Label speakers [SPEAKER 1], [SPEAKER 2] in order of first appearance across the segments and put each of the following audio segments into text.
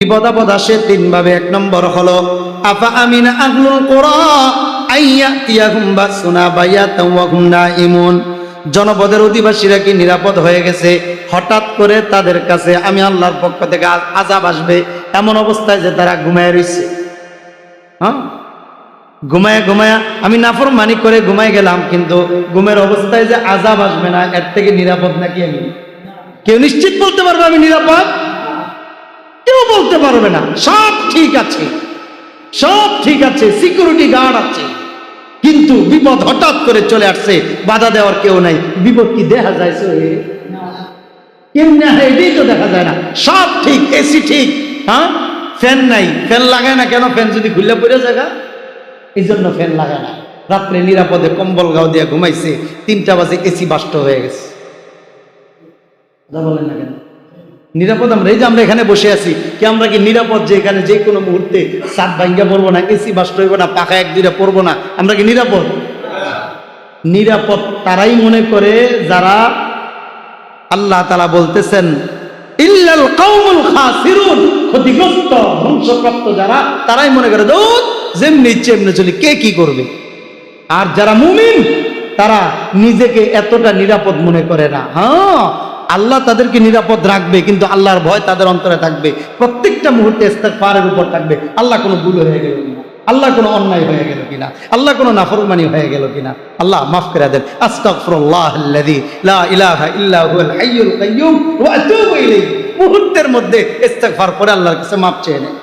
[SPEAKER 1] বিপদ আপদ আসে, তিন ভাবে এক নম্বর হলো, আফা আমিনা আহলুল নাইমুন জনপদের অধিবাসীরা কি নিরাপদ হয়ে গেছে? হঠাৎ করে তাদের কাছে আমি আল্লাহর পক্ষ থেকে আজাব আসবে, এমন অবস্থায় যে তারা ঘুমায় রইছে। হ্যাঁ? ঘুমায়, ঘুমায়া, আমি নাফর মানি করে ঘুমায় গেলাম, কিন্তু ঘুমের অবস্থায় যে আজাব আসবে না, এর থেকে নিরাপদ নাকি আমি? কেউ নিশ্চিত বলতে পারবে আমি নিরাপদ? কেউ বলতে পারবে না। সব ঠিক আছে। সব ঠিক আছে সিকিউরিটি গার্ড আছে। কিন্তু বিপদ হঠাৎ করে চলে আসছে, বাধা দেওয়ার কেউ নাই। বিপদ কি দেখা যায় না। সব ঠিক এসি ঠিক। হ্যাঁ? ফ্যান নাই। ফ্যান লাগায় না কেন? ফ্যান যদি খুললে পড়ে জায়গা এই জন্য ফ্যান লাগায় না। রাত্রে নিরাপদে কম্বল গাও দিয়ে ঘুমাইছে, তিনটা বাজে এসি বাষ্ট হয়ে গেছে। না কেন? নিরাপদ আমরা, এই যে আমরা এখানে বসে আছি, কি আমরা কি নিরাপদ যে এখানে যে কোনো মুহূর্তে সাত ভাঙ্গা পড়ব না, এসি বাস্ট হইব না, পাখা এক দুইটা পড়ব না, আমরা কি নিরাপদ? নিরাপদ তারাই মনে করে যারা আল্লাহ তালা বলতেছেন, ইল্লাল কওমুল খাসিরুন ক্ষতিগ্রস্ত, ধ্বংসপ্রাপ্ত যারা, তারাই মনে করে দৌদ যেমনি ইচ্ছে এমনি চলি, কে কি করবে? আর যারা মুমিন, তারা নিজেকে এতটা নিরাপদ মনে করে না। হ্যাঁ আল্লাহ তাদেরকে নিরাপদ রাখবে, কিন্তু আল্লাহর ভয় তাদের অন্তরে থাকবে। প্রত্যেকটা মুহূর্তে পারের উপর থাকবে। আল্লাহ কোনো ভুল হয়ে গেল আল্লাহ কোনো অন্যায় হয়ে গেল কিনা? আল্লাহ কোনো নাফরমানি হয়ে গেল কিনা? আল্লাহ মাফ করে দেন। আস্তাগফিরুল্লাহ আল্লাযী লা ইলাহা ইল্লা হুয়াল হাইয়ুল কাইয়্যুম ওয়া আতুবু ইলাইহি। মুহূর্তের মধ্যে ইস্তেগফার করে আল্লাহর কাছে মাফ চেয়ে নেয়।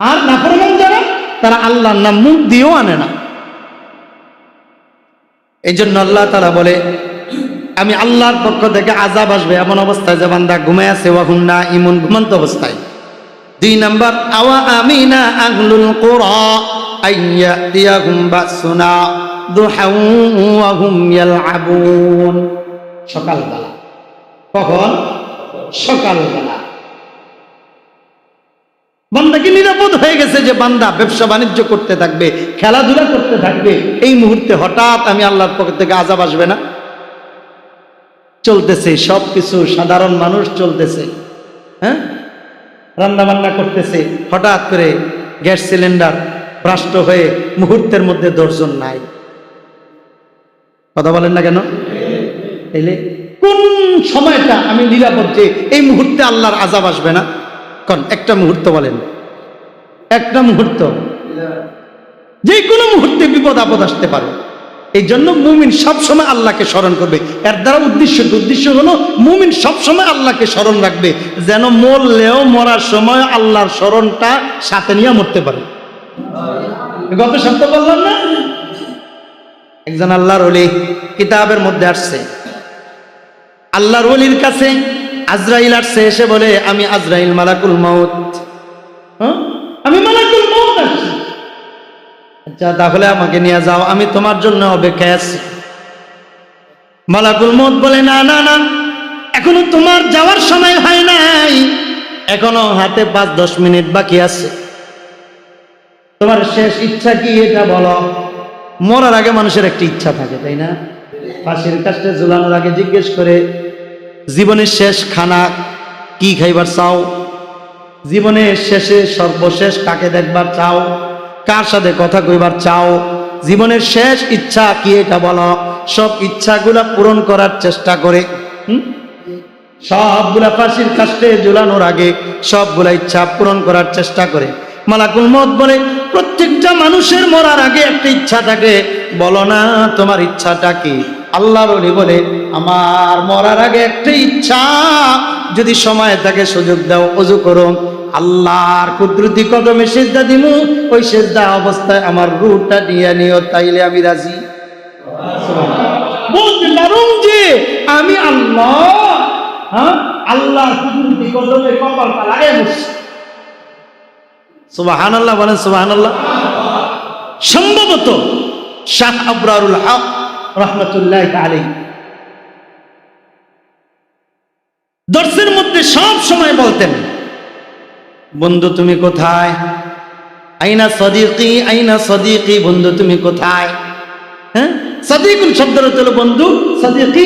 [SPEAKER 1] আর নাফরমান যারা, তারা আল্লাহর নাম মুখ দিয়েও আনে না। এই জন্য আল্লাহ তারা বলে আমি আল্লাহর পক্ষ থেকে আজাব আসবে, এমন অবস্থায় যে বান্দা ঘুমে আছে ওয়াহুম না ইমন ঘুমন্ত অবস্থায়। দুই নাম্বার, আওয়া ইয়ালআবুন। সকালবেলা। কখন? সকালবেলা। বান্দা কি নিরাপদ হয়ে গেছে যে বান্দা ব্যবসা বাণিজ্য করতে থাকবে, খেলাধুলা করতে থাকবে। এই মুহূর্তে হঠাৎ আমি আল্লাহর পক্ষ থেকে আজাব আসবে না? চলতেছে সব কিছু সাধারণ মানুষ চলতেছে। হ্যাঁ? রান্না বান্না করতেছে হঠাৎ করে গ্যাস সিলিন্ডার ভ্রাষ্ট হয়ে মুহূর্তের মধ্যে দর্জন নাই। কথা বলেন না কেন? এলে কোন সময়টা আমি নিরাপদ যে এই মুহূর্তে আল্লাহর আজাব আসবে না? কোন একটা মুহূর্ত বলেন। একটা মুহূর্ত। যে কোনো মুহূর্তে বিপদ আপদ আসতে পারে। এই জন্য মুমিন সবসময় আল্লাহকে স্মরণ করবে। এর দ্বারা উদ্দেশ্য উদ্দেশ্য হলো মুমিন সবসময় আল্লাহকে স্মরণ রাখবে, যেন মরলেও মরার সময় আল্লাহর স্মরণটা সাথে নিয়ে মরতে পারে। গত সপ্তাহ বললাম না? একজন আল্লাহর অলি কিতাবের মধ্যে আসছে। আল্লাহর অলির কাছে আজরাইল আসছে, এসে বলে, আমি আজরাইল মালাকুল মাউত। হ্যাঁ? আমি আসছি আচ্ছা তাহলে আমাকে নিয়ে যাও, আমি তোমার জন্য অপেক্ষায় আছি। মালাকুল মত বলে, না না না, এখনও তোমার যাওয়ার সময় হয় নাই। এখনও হাতে পাঁচ, দশ মিনিট বাকি আছে। তোমার শেষ ইচ্ছা কি এটা বলো? মরার আগে মানুষের একটি ইচ্ছা থাকে, তাই না? ফাঁসির কাছে ঝুলানোর আগে জিজ্ঞেস করে, জীবনের শেষ খানা কি খাইবার চাও? জীবনের শেষে সর্বশেষ কাকে দেখবার চাও? কার সাথে কথা কইবার চাও? জীবনের শেষ ইচ্ছা কি এটা বলো? সব ইচ্ছাগুলা পূরণ করার চেষ্টা করে? সবগুলা ফাঁসির কাস্টে ঝুলানোর আগে সবগুলা ইচ্ছা পূরণ করার চেষ্টা করে। মালাকুল মত বলে, প্রত্যেকটা মানুষের মরার আগে একটা ইচ্ছা থাকে। বলো না, তোমার ইচ্ছাটা কি? আল্লাহ অলি বলে, আমার মরার আগে একটা ইচ্ছা। যদি সময় থাকে সুযোগ দাও, অজু করো। আল্লাহর কুদরতি কদমে সেজদা দিমু, ওই সেজদা অবস্থায় আমার রুহটা নিয়ে নিও, তাইলে আমি রাজি। বলতে যে আমি আল্লাহ হ্যাঁ? আল্লাহর কুদরতি কদমে আল্লাহ বলেন সুবাহান আল্লাহ সম্ভবত শাহ আবরারুল হক রহমতুল্লাহ দর্শের মধ্যে সব সময় বলতেন বন্ধু তুমি কোথায়? আইনা সদিকি আইনা সদিকি, বন্ধু তুমি কোথায়? হ্যাঁ? বন্ধু।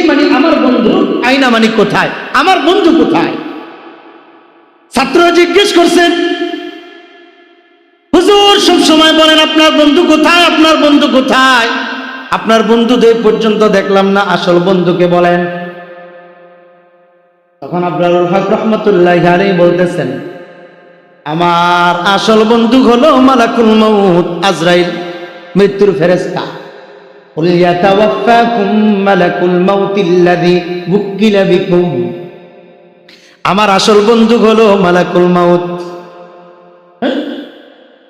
[SPEAKER 1] মানে আমার বন্ধু, আইনা মানে কোথায়? আমার বন্ধু কোথায়? করছেন বলেন আপনার বন্ধু কোথায়? আপনার বন্ধু কোথায়? আপনার বন্ধু তো পর্যন্ত দেখলাম না, আসল বন্ধুকে বলেন। তখন হক রহমতুল্লাহ বলতেছেন আমার আসল বন্ধু হলো মালাকুল মউত আজরাইল মৃত্যুর ফেরেশতা قل يتوفاكم ملك الموت الذي وكل بكم আমার আসল বন্ধু হলো মালাকুল মাউত হ্যাঁ?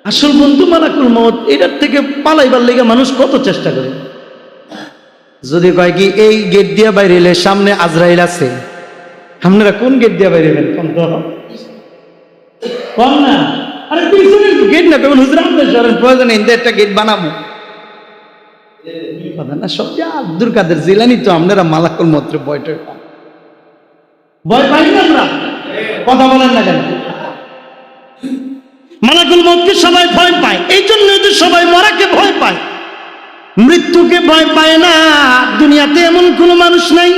[SPEAKER 1] আসল বন্ধু মালাকুল মাউত এটার থেকে পালাইবার লেগে মানুষ কত চেষ্টা করে যদি কয় কি এই গেট দিয়ে বাইরে এলে সামনে আজরাইল আছে আপনারা কোন গেট দিয়ে বাইরে এলেন কোন তো না। গেট না একটা গেট বানাবো। না কাদের তো মালাকুল মত্র ভয় পাই না আমরা? কথা না মালাকুল মতকে সবাই ভয় পায়, এই জন্য তো সবাই মরাকে ভয় পায়। মৃত্যুকে ভয় পায় না, দুনিয়াতে এমন কোনো মানুষ নাই।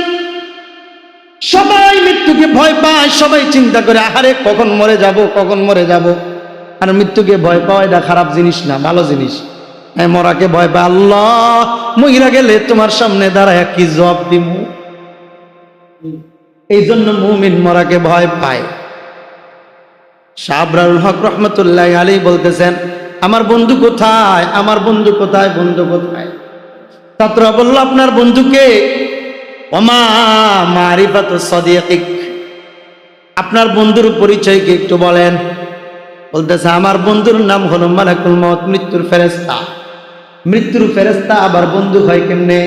[SPEAKER 1] সবাই মৃত্যুকে ভয় পায়, সবাই চিন্তা করে, আহারে, কখন মরে যাব, কখন মরে যাব? আর মৃত্যুকে ভয় পাওয়া এটা খারাপ জিনিস না, ভালো জিনিস। এই মরাকে ভয় পায়, আল্লাহ, মহিলা গেলে তোমার সামনে দাঁড়ায় কি জবাব দিব? এই জন্য মুমিন মরাকে ভয় পায়। সাবরাউল হক রহমতুল্লাহ আলী বলতেছেন, আমার বন্ধু কোথায়? আমার বন্ধু কোথায়? বন্ধু কোথায়? ছাত্ররা বলল, আপনার বন্ধুকে আপনার বন্ধুর পরিচয় কি একটু বলেন। বলতেছে, আমার বন্ধুর নাম হলো মালাকুল মত মৃত্যুর ফেরেস্তা মৃত্যুর ফেরেস্তা আবার বন্ধু হয় কেমনে?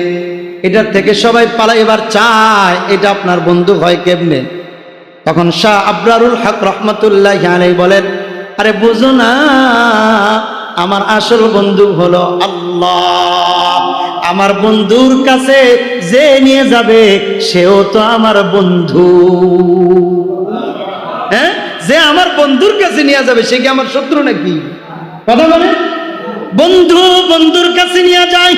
[SPEAKER 1] এটার থেকে সবাই পালা এবার চায়, এটা আপনার বন্ধু হয় কেমনে? তখন শাহ আবরারুল হক রহমতুল্লাহ বলেন, আরে বুঝো না, আমার আসল বন্ধু হলো আল্লাহ। আমার বন্ধুর কাছে যে নিয়ে যাবে, সেও তো আমার বন্ধু। হ্যাঁ? যে আমার বন্ধুর কাছে নিয়ে যাবে, সে কি আমার শত্রু নাকি? কথা বলে বন্ধু বন্ধুর কাছে নিয়ে যায়।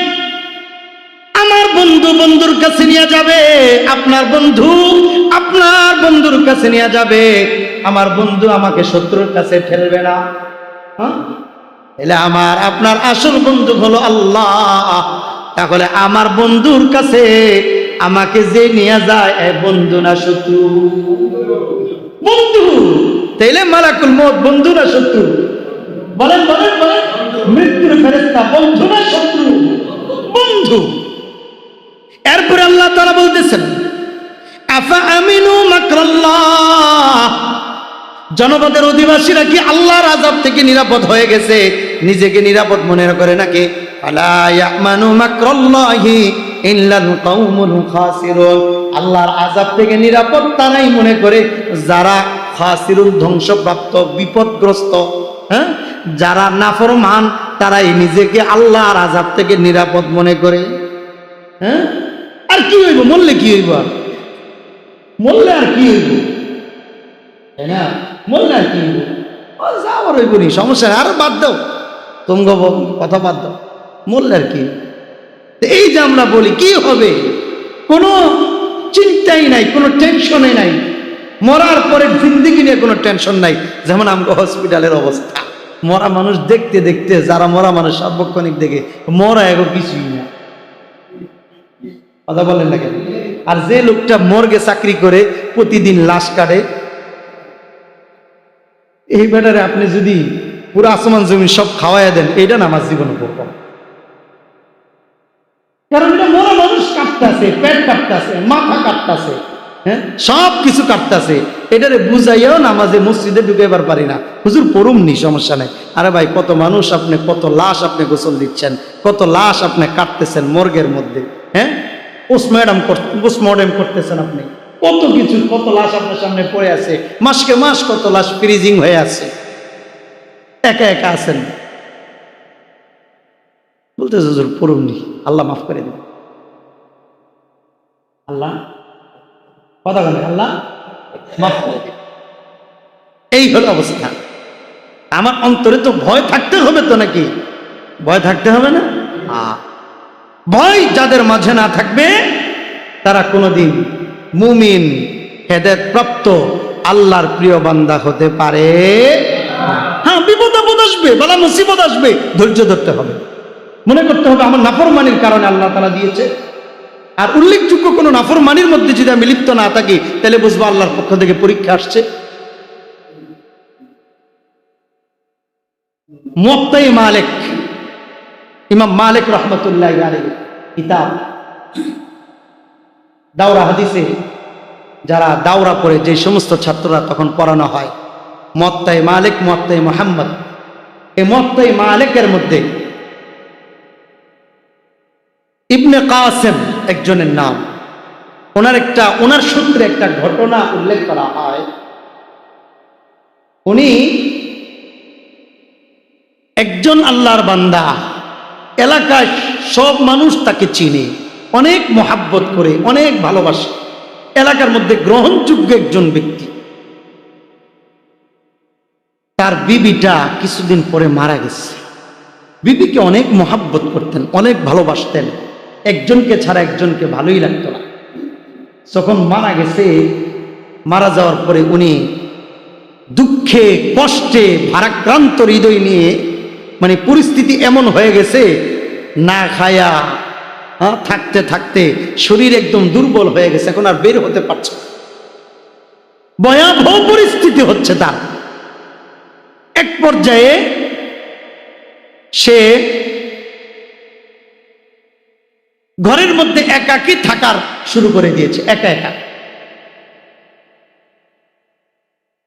[SPEAKER 1] আমার বন্ধু বন্ধুর কাছে নিয়ে যাবে, আপনার বন্ধু আপনার বন্ধুর কাছে নিয়ে যাবে। আমার বন্ধু আমাকে শত্রুর কাছে ঠেলবে না। হ্যাঁ? তাহলে আমার, আপনার আসল বন্ধু হলো আল্লাহ। তাহলে আমার বন্ধুর কাছে আমাকে যে নিয়ে যায় বন্ধু না শত্রু? বন্ধু! তাইলে মালাকুল মত বন্ধু না শত্রু? বলেন বলেন বলেন। মৃত্যুর ফেরেস্তা বন্ধু না শত্রু? বন্ধু! এরপরে আল্লাহ তারা বলতেছেন, আফা আমিনু মাকরাল্লাহ? জনপদের অধিবাসীরা কি আল্লাহর আজাব থেকে নিরাপদ হয়ে গেছে? নিজেকে নিরাপদ মনে করে নাকি আল্লাহর আজাব থেকে নিরাপদ তারাই মনে করে যারা খাসিরুন ধ্বংসপ্রাপ্ত, বিপদগ্রস্ত হ্যাঁ? যারা নাফরমান, তারাই নিজেকে আল্লাহর আজাব থেকে নিরাপদ মনে করে। হ্যাঁ? আর কি হইব? মরলে কি হইব আর? মরলে আর কি হইব? না? মরলে আর কি হইব? যাওয়ার নি, সমস্যা আরও বাদ দাও। তুমগ কথা বাদ দাও। মরলে আর কি এই যে আমরা বলি, কি হবে? কোনো চিন্তাই নাই, কোনো টেনশনই নাই। মরার পরে জিন্দিগি নিয়ে কোনো টেনশন নাই। যেমন আমগো হসপিটালের অবস্থা। মরা মানুষ দেখতে দেখতে, যারা মরা মানুষ সার্বক্ষণিক দেখে, মরা এগো কিছুই না। কথা বলেন না কেন? আর যে লোকটা মর্গে চাকরি করে, প্রতিদিন লাশ কাটে, এই ব্যাটারে আপনি যদি পুরো আসমান জমি সব খাওয়াইয়া দেন, এইটা না আমার জীবন উপকরণ কারণ এটা মরা মানুষ কাটতেছে পেট কাটতেছে মাথা কাটতেছে হ্যাঁ? সব কিছু কাটতেছে এটারে বুঝাইয়াও নামাজে মসজিদে ঢুকেবার পারি না। হুজুর, পড়ুম নি, সমস্যা নাই। আরে ভাই, কত মানুষ আপনি, কত লাশ আপনি গোসল দিচ্ছেন, কত লাশ আপনি কাটতেছেন মর্গের মধ্যে হ্যাঁ? পোস্টমর্টম পোস্টমর্টম করতেছেন আপনি। কত কিছু, কত লাশ আপনার সামনে পড়ে আছে। মাসকে মাস কত লাশ ফ্রিজিং হয়ে আছে। একা একা আছেন। বলতেছে, হুজুর পড়ুম নি। আল্লাহ মাফ করে দেবে আল্লাহ? কথা বলে আল্লাহ মাফ করে দেবে এই হলো অবস্থা। আমার অন্তরে তো ভয় থাকতে হবে তো নাকি? ভয় থাকতে হবে না? ভয় যাদের মাঝে না থাকবে, তারা কোনোদিন মুমিন হেদের প্রাপ্ত আল্লাহর প্রিয় বান্দা হতে পারে হ্যাঁ বিপদ আপদ আসবে, বালা মুসিবত আসবে, ধৈর্য ধরতে হবে। মনে করতে হবে আমার নাফরমানির কারণে আল্লাহ তালা দিয়েছে। আর উল্লেখযোগ্য কোনো নাফরমানির মধ্যে যদি আমি লিপ্ত না থাকি, তাহলে বুঝব আল্লাহর পক্ষ থেকে পরীক্ষা আসছে। মুক্তাই মালিক, ইমাম মালিক রহমতুল্লাহ কিতাব। দাওরা হাদিসে যারা দাওরা পড়ে, যে সমস্ত ছাত্ররা তখন পড়ানো হয় মত্তাই মালিক মত্তাই মোহাম্মদ। এই মত্তাই মালিকের মধ্যে ইবনে কাসেম একজনের নাম। ওনার একটা, ওনার সূত্রে একটা ঘটনা উল্লেখ করা হয়। উনি একজন আল্লাহর বান্দা। এলাকায় সব মানুষ তাকে চিনে, অনেক মহাব্বত করে, অনেক ভালোবাসে। এলাকার মধ্যে গ্রহণযোগ্য একজন ব্যক্তি। তার বিবিটা কিছুদিন পরে মারা গেছে। বিবিকে অনেক মহাব্বত করতেন, অনেক ভালোবাসতেন। একজনকে ছাড়া একজনকে ভালোই লাগতো না যখন মারা গেছে মারা যাওয়ার পরে উনি দুঃখে কষ্টে ভারাক্রান্ত হৃদয় নিয়ে মানে পরিস্থিতি এমন হয়ে গেছে না খায়া হ্যাঁ, থাকতে থাকতে শরীর একদম দুর্বল হয়ে গেছে এখন আর বের হতে পারছে। ভয়াবহ পরিস্থিতি হচ্ছে তার এক পর্যায়ে সে মধ্যে একাকি থাকার শুরু করে দিয়েছে, একা একা।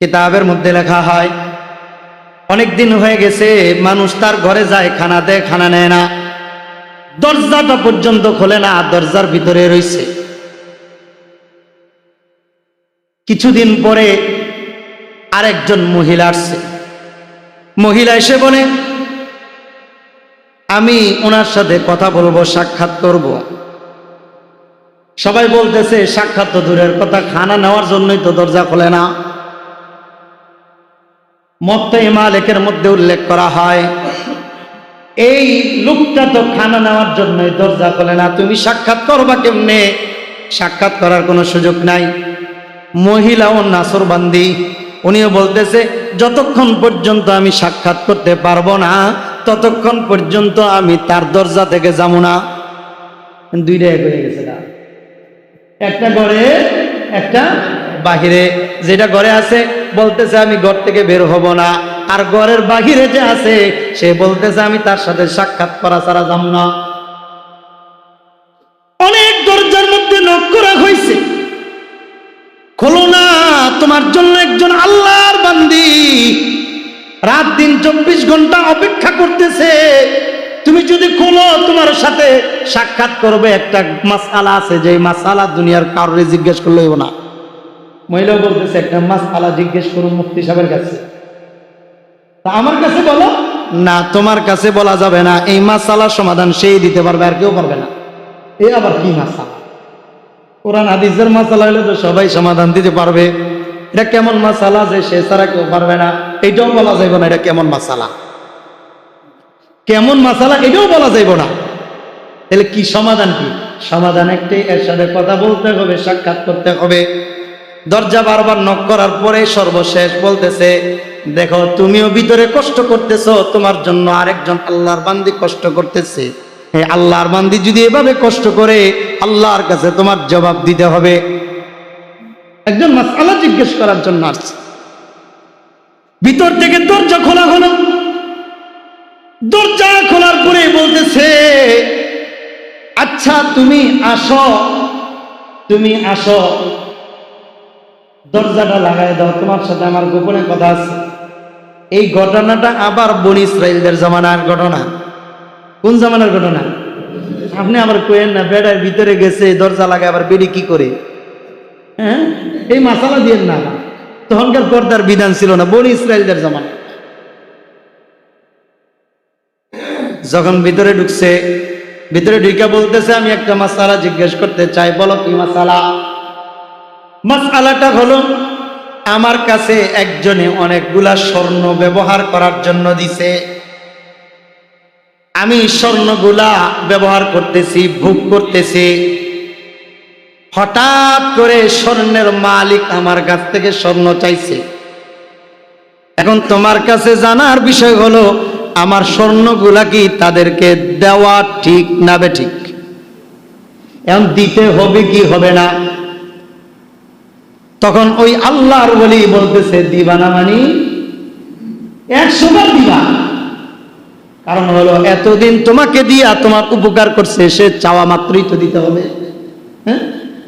[SPEAKER 1] কিতাবের মধ্যে লেখা হয়, অনেক দিন হয়ে গেছে, মানুষ তার ঘরে যায়, খানা দেয়, খানা নেয় না। দরজাটা পর্যন্ত খোলে না, দরজার ভিতরে রইছে কিছুদিন পরে আরেকজন মহিলা আসছে। মহিলা এসে বলে, আমি ওনার সাথে কথা বলব, সাক্ষাৎ করব। সবাই বলতেছে, সাক্ষাৎ তো দূরের কথা, খানা নেওয়ার জন্যই তো দরজা খোলে না। মত্তাই মালিকের মধ্যে উল্লেখ করা হয়, এই লোকটা তো খানা নেওয়ার জন্যই দরজা খোলে না, তুমি সাক্ষাৎ করবা কেমনে? সাক্ষাৎ করার কোনো সুযোগ নাই। মহিলা ও নাসরবান্দি, উনিও বলতেছে, যতক্ষণ পর্যন্ত আমি সাক্ষাৎ করতে পারব না, ততক্ষণ পর্যন্ত আমি তার দরজা থেকে যাব না। দুইটা এক হয়ে গেছে না। একটা ঘরে, একটা বাহিরে। যেটা ঘরে আছে, বলতেছে আমি ঘর থেকে বের হব না। আর ঘরের বাহিরে যে আছে, সে বলতেছে আমি তার সাথে সাক্ষাৎ করা ছাড়া যাব না। অনেক দরজার মধ্যে নক করা হয়েছে। খোলো না, তোমার জন্য একজন আল্লাহর বান্দি। রাত দিন চব্বিশ ঘণ্টা অপেক্ষা করতেছে। তুমি যদি খোলো তোমার সাথে সাক্ষাৎ করবে, একটা মাসালা আছে যে মাসালা দুনিয়ার কারোর জিজ্ঞেস করলে হইব না। মহিলা বলতেছে, একটা মাসালা জিজ্ঞেস করুন মুফতি সাহেবের কাছে। আমার কাছে বলো। না, তোমার কাছে বলা যাবে না, এই মাসালার সমাধান সেই দিতে পারবে আর কেউ পারবে না। এ আবার কি মাসালা কোরআন হাদিসের মাসালা হলে তো সবাই সমাধান দিতে পারবে। এটা কেমন মাসালা যে সে ছাড়া কেউ পারবে না? এটাও বলা যাইব না, এটা কেমন মাসালা কেমন মাসালা এটাও বলা যাইব না। তাহলে কি সমাধান কি? সমাধান একটাই, এর সাথে কথা বলতে হবে, সাক্ষাৎ করতে হবে। দরজা বারবার নক করার পরে সর্বশেষ বলতেছে, দেখো, তুমিও ভিতরে কষ্ট করতেছো, তোমার জন্য আরেকজন আল্লাহর বান্দি কষ্ট করতেছে। এই আল্লাহর বান্দি যদি এভাবে কষ্ট করে, আল্লাহর কাছে তোমার জবাব দিতে হবে। একজন মাসালা জিজ্ঞেস করার জন্য আসছে। ভিতর থেকে দরজা খোলা হলো। দরজা খোলার পরে বলতেছে আচ্ছা তুমি আসো তুমি আসো। দরজাটা লাগাই দাও, তোমার সাথে আমার গোপনে কথা আছে। এই ঘটনাটা আবার বনি ইসরায়েলদের জামানার ঘটনা। কোন জামানার ঘটনা? আপনি আবার কোয়েন না, বেড়ার ভিতরে গেছে, দরজা লাগায়, আবার বেড়ি কি করে? হ্যাঁ? এই মাসালা দিয়ে না। তখনকার পর্দার বিধান ছিল না, বনি ইসরায়েলদের জামানা। যখন ভিতরে ঢুকছে, ভিতরে ঢুকে বলতেছে, আমি একটা মাসালা জিজ্ঞেস করতে চাই। বলো কি মাসালা? মাসালাটা হলো, আমার কাছে একজনে অনেকগুলা স্বর্ণ ব্যবহার করার জন্য দিছে। আমি স্বর্ণগুলা ব্যবহার করতেছি, ভোগ করতেছি। হঠাৎ করে স্বর্ণের মালিক আমার কাছ থেকে স্বর্ণ চাইছে। এখন তোমার কাছে জানার বিষয় হলো আমার স্বর্ণগুলা কি তাদেরকে দেওয়া ঠিক না বে ঠিক? এখন দিতে হবে কি হবে না? তখন ওই আল্লাহর বলি বলতেছে দিবা না মানি বার দিবা। কারণ হলো, এতদিন তোমাকে দিয়া তোমার উপকার করছে, সে চাওয়া মাত্রই তো দিতে হবে।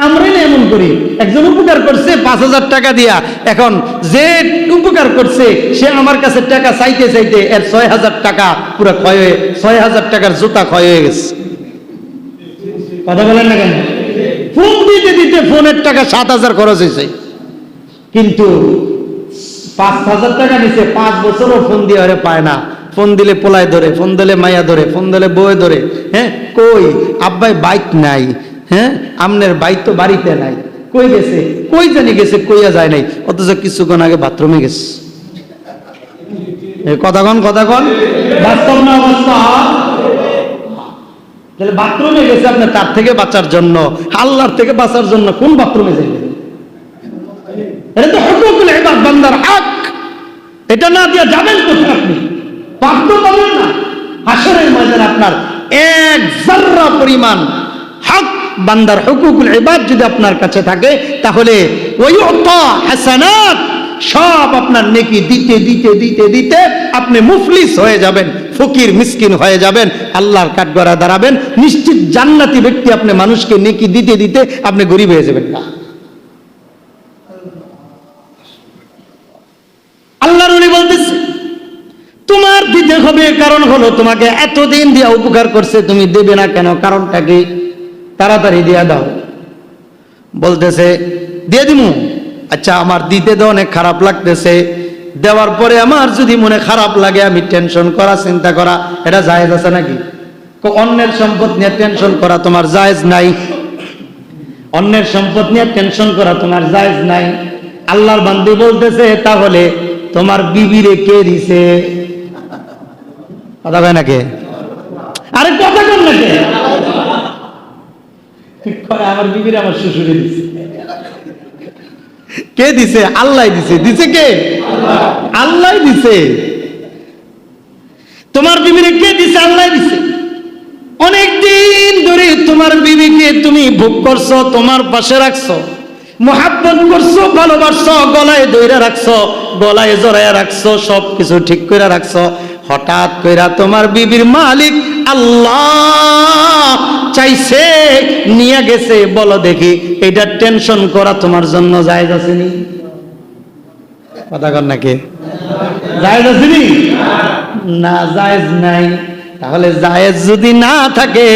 [SPEAKER 1] আমরাই না এমন করি। একজন উপকার করছে পাঁচ হাজার টাকা দিয়া। এখন যে উপকার করছে, সে আমার কাছে টাকা চাইতে চাইতে এর ছয় হাজার টাকা পুরো ক্ষয় হয়ে ছয় হাজার টাকার জুতা ক্ষয় হয়ে গেছে। কথা বলেন না কেন? ফোন দিতে দিতে ফোনের টাকা সাত হাজার খরচ হয়েছে। কিন্তু পাঁচ হাজার টাকা নিছে, পাঁচ বছরও ফোন দিয়ে আরে পায় না। ফোন দিলে পোলায় ধরে, ফোন দিলে মায়া ধরে, ফোন দিলে বয়ে ধরে। হ্যাঁ? কই? আব্বাই বাইক নাই। হ্যাঁ? আমনের বাইক তো বাড়িতে নাই। কই গেছে? কই জানি গেছে, কইয়া যায় নাই। অথচ কিছুক্ষণ আগে বাথরুমে গেছে। বাস্তব না তাহলে বাথরুমে গেছে আপনি, তার থেকে বাঁচার জন্য। আল্লাহর থেকে বাঁচার জন্য কোন বাথরুমে যাইবেন এটা তো বান্দার হক। এটা না দিয়ে যাবেন কোথায় আপনি? তো পাবেন না। হাসরের ময়দানে আপনার এক জাররা পরিমাণ হক বান্দার হুকুকুল ইবাদ যদি আপনার কাছে থাকে, তাহলে ওই হাসানাত, সব আপনার নেকি দিতে দিতে দিতে দিতে আপনি মুফলিস হয়ে যাবেন, ফকির মিসকিন হয়ে যাবেন, আল্লাহর কাঠগড়া দাঁড়াবেন, নিশ্চিত জান্নাতি ব্যক্তি আপনি মানুষকে নেকি দিতে দিতে আপনি গরিব হয়ে যাবেন। না আল্লাহর উনি বলতেছে, তোমার দিতে হবে কারণ হলো তোমাকে এতদিন দিয়া উপকার করছে, তুমি দেবে না কেন? কারণটা কি? তাড়াতাড়ি দিয়া দাও। বলতেছে, দিয়ে দিমু। আচ্ছা আমার দিতে তো অনেক খারাপ লাগতেছে। দেওয়ার পরে আমার যদি মনে খারাপ লাগে, আমি টেনশন করা, চিন্তা করা, এটা জায়েজ আছে নাকি? অন্যের সম্পদ নিয়ে টেনশন করা তোমার জায়েজ নাই। অন্যের সম্পদ নিয়ে টেনশন করা তোমার জায়েজ নাই। আল্লাহর বান্দি বলতেছে, তাহলে তোমার বিবিরে কে দিছে? কথা নাকি আরে, কথা কন নাকি কয় আমার বিবিরে আমার শ্বশুরে দিছে। কে দিছে? আল্লাহ দিছে। দিছে কে? আল্লাহ দিছে। তোমার বিবিরে কে দিছে? আল্লাহ দিছে। অনেক দিন ধরে তোমার বিবিকে তুমি ভোগ করছ, তোমার পাশে রাখছো, মোহাব্বত করছ, ভালোবাসছো, গলায় দইরা রাখছো, গলায় জড়াইয়া রাখছো সব কিছু ঠিক করে রাখছো। হঠাৎ কইরা তোমার বিবির মালিক আল্লাহ চাইছে নিয়ে গেছে। বলো দেখি এটা টেনশন করা তোমার জন্য জায়েজ আসেনি কথা কর নাকি জায়েজ আসেনি না জায়েজ নাই। তাহলে জায়েজ যদি না থাকে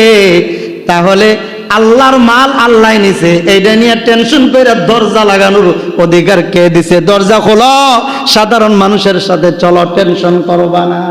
[SPEAKER 1] তাহলে আল্লাহর মাল আল্লাহ নিছে এইটা নিয়ে টেনশন করে দরজা লাগানোর অধিকার কে দিছে? দরজা খোলো, সাধারণ মানুষের সাথে চলো টেনশন করবা না।